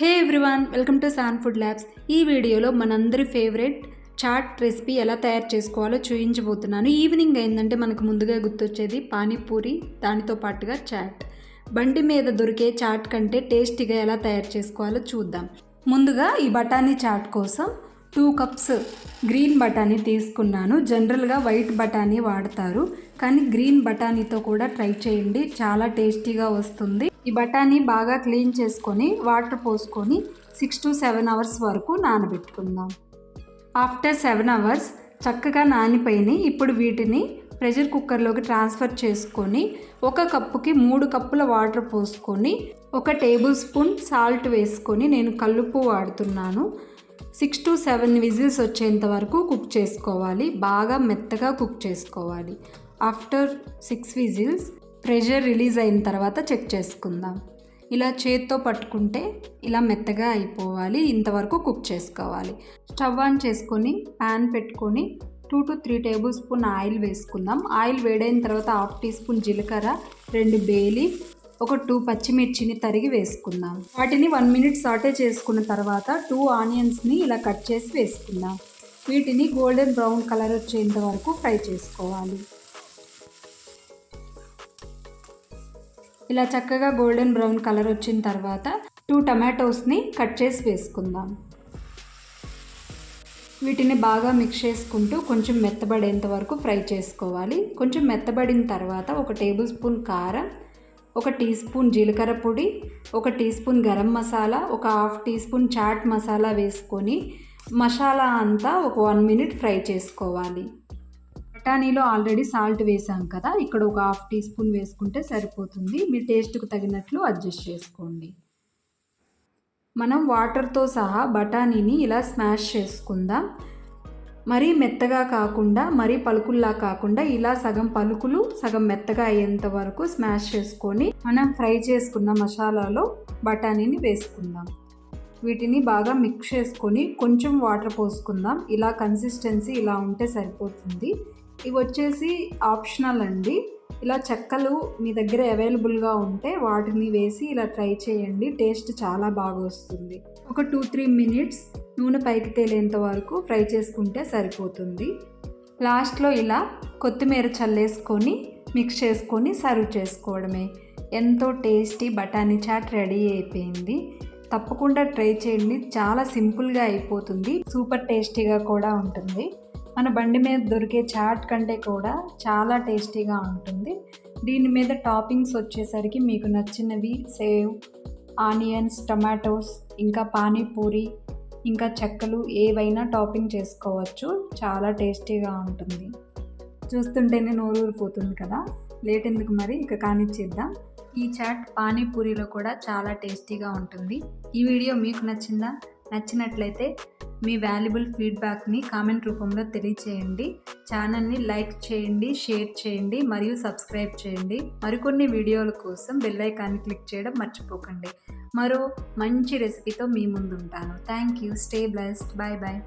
Hey everyone welcome to San food labs. ఈ వీడియోలో మనందరి ఫేవరెట్ చాట్ రెసిపీ ఎలా తయారు చేసుకోవాలో చూపించబోతున్నాను ఈవినింగ్ అయిందంటే మనకు ముందుగా గుర్తొచ్చేది పానీపూరి దానితో పాటుగా చాట్. బండి మీద దొరికే చాట్ కంటే టేస్టీగా ఎలా తయారు చేసుకోవాలో చూద్దాం. ముందుగా ఈ బఠానీ చాట్ కోసం టూ కప్స్ గ్రీన్ బఠానీ తీసుకున్నాను. జనరల్గా వైట్ బఠానీ వాడతారు కానీ గ్రీన్ బఠానీతో కూడా ట్రై చేయండి. చాలా టేస్టీగా వస్తుంది. ఈ బఠానీ బాగా క్లీన్ చేసుకొని వాటర్ పోసుకొని సిక్స్ టు సెవెన్ అవర్స్ వరకు నానబెట్టుకుందాం. ఆఫ్టర్ సెవెన్ అవర్స్ చక్కగా నానిపోయినాయి. ఇప్పుడు వీటిని ప్రెషర్ కుక్కర్లోకి ట్రాన్స్ఫర్ చేసుకొని ఒక కప్పుకి మూడు కప్పుల వాటర్ పోసుకొని ఒక టేబుల్ స్పూన్ సాల్ట్ వేసుకొని నేను కల్లుప్పు వాడుతున్నాను. సిక్స్ టు సెవెన్ విజిల్స్ వచ్చేంత వరకు కుక్ చేసుకోవాలి. బాగా మెత్తగా కుక్ చేసుకోవాలి. After six whistles pressure release అయిన తర్వాత చెక్ చేసుకుందాం. ఇలా చేత్తో పట్టుకుంటే ఇలా మెత్తగా అయిపోవాలి. ఇంతవరకు కుక్ చేసుకోవాలి. స్టవ్ ఆన్ చేసుకొని ప్యాన్ పెట్టుకొని two to three table spoon oil వేసుకుందాం. ఆయిల్ వేడైన తర్వాత హాఫ్ టీ స్పూన్ జీలకర్ర రెండు బేలి ఒక టూ పచ్చిమిర్చిని తరిగి వేసుకుందాం. వాటిని వన్ మినిట్ సాటే చేసుకున్న తర్వాత టూ ఆనియన్స్ని ఇలా కట్ చేసి వేసుకుందాం. వీటిని గోల్డెన్ బ్రౌన్ కలర్ వచ్చేంత వరకు ఫ్రై చేసుకోవాలి. ఇలా చక్కగా గోల్డెన్ బ్రౌన్ కలర్ వచ్చిన తర్వాత టూ టమాటోస్ని కట్ చేసి వేసుకుందాం. వీటిని బాగా మిక్స్ చేసుకుంటూ కొంచెం మెత్తబడేంత వరకు ఫ్రై చేసుకోవాలి. కొంచెం మెత్తబడిన తర్వాత ఒక టేబుల్ స్పూన్ కారం ఒక టీ స్పూన్ జీలకర్ర పొడి ఒక టీ స్పూన్ గరం మసాలా ఒక half tea spoon chaat masala వేసుకొని మసాలా అంతా ఒక వన్ మినిట్ ఫ్రై చేసుకోవాలి. బఠానీలో ఆల్రెడీ సాల్ట్ వేసాం కదా ఇక్కడ ఒక హాఫ్ టీ స్పూన్ వేసుకుంటే సరిపోతుంది. మీ టేస్ట్కి తగినట్లు అడ్జస్ట్ చేసుకోండి. మనం వాటర్తో సహా బఠానీని ఇలా స్మాష్ చేసుకుందాం. మరీ మెత్తగా కాకుండా మరీ పలుకుల్లా కాకుండా ఇలా సగం పలుకులు సగం మెత్తగా అయ్యేంత వరకు స్మాష్ చేసుకొని మనం ఫ్రై చేసుకున్న మసాలాలో బఠానీని వేసుకుందాం. వీటిని బాగా మిక్స్ చేసుకొని కొంచెం వాటర్ పోసుకుందాం. ఇలా కన్సిస్టెన్సీ ఇలా ఉంటే సరిపోతుంది. ఇవి వచ్చేసి ఆప్షనల్ అండి. ఇలా చెక్కలు మీ దగ్గర అవైలబుల్గా ఉంటే వాటిని వేసి ఇలా ట్రై చేయండి. టేస్ట్ చాలా బాగా వస్తుంది. ఒక టూ త్రీ మినిట్స్ నూనె పైకి తేలేంత వరకు ఫ్రై చేసుకుంటే సరిపోతుంది. లాస్ట్లో ఇలా కొత్తిమీర చల్లేసుకొని మిక్స్ చేసుకొని సర్వ్ చేసుకోవడమే. ఎంతో టేస్టీ బఠానీ చాట్ రెడీ అయిపోయింది. తప్పకుండా ట్రై చేయండి. చాలా సింపుల్గా అయిపోతుంది. సూపర్ టేస్టీగా కూడా ఉంటుంది. మన బండి మీద దొరికే చాట్ కంటే కూడా చాలా టేస్టీగా ఉంటుంది. దీని మీద టాపింగ్స్ వచ్చేసరికి మీకు నచ్చినవి సేవ్ ఆనియన్స్ టమాటోస్ ఇంకా పానీపూరి ఇంకా చెక్కలు ఏవైనా టాపింగ్ చేసుకోవచ్చు. చాలా టేస్టీగా ఉంటుంది. చూస్తుంటేనే నోరు ఊరిపోతుంది కదా. లేట్ ఎందుకు మరి? ఇక కానిచ్చేద్దాం. ఈ చాట్ పానీపూరిలో కూడా చాలా టేస్టీగా ఉంటుంది. ఈ వీడియో మీకు నచ్చిందా? నచ్చినట్లయితే మీ వాల్యుబుల్ ఫీడ్బ్యాక్ని కామెంట్ రూపంలో తెలియచేయండి. ఛానల్ని లైక్ చేయండి షేర్ చేయండి మరియు సబ్స్క్రైబ్ చేయండి. మరికొన్ని వీడియోల కోసం బెల్ ఐకాన్ని క్లిక్ చేయడం మర్చిపోకండి. మరో మంచి రెసిపీతో మీ ముందుంటాను. Thank you. Stay blessed. Bye bye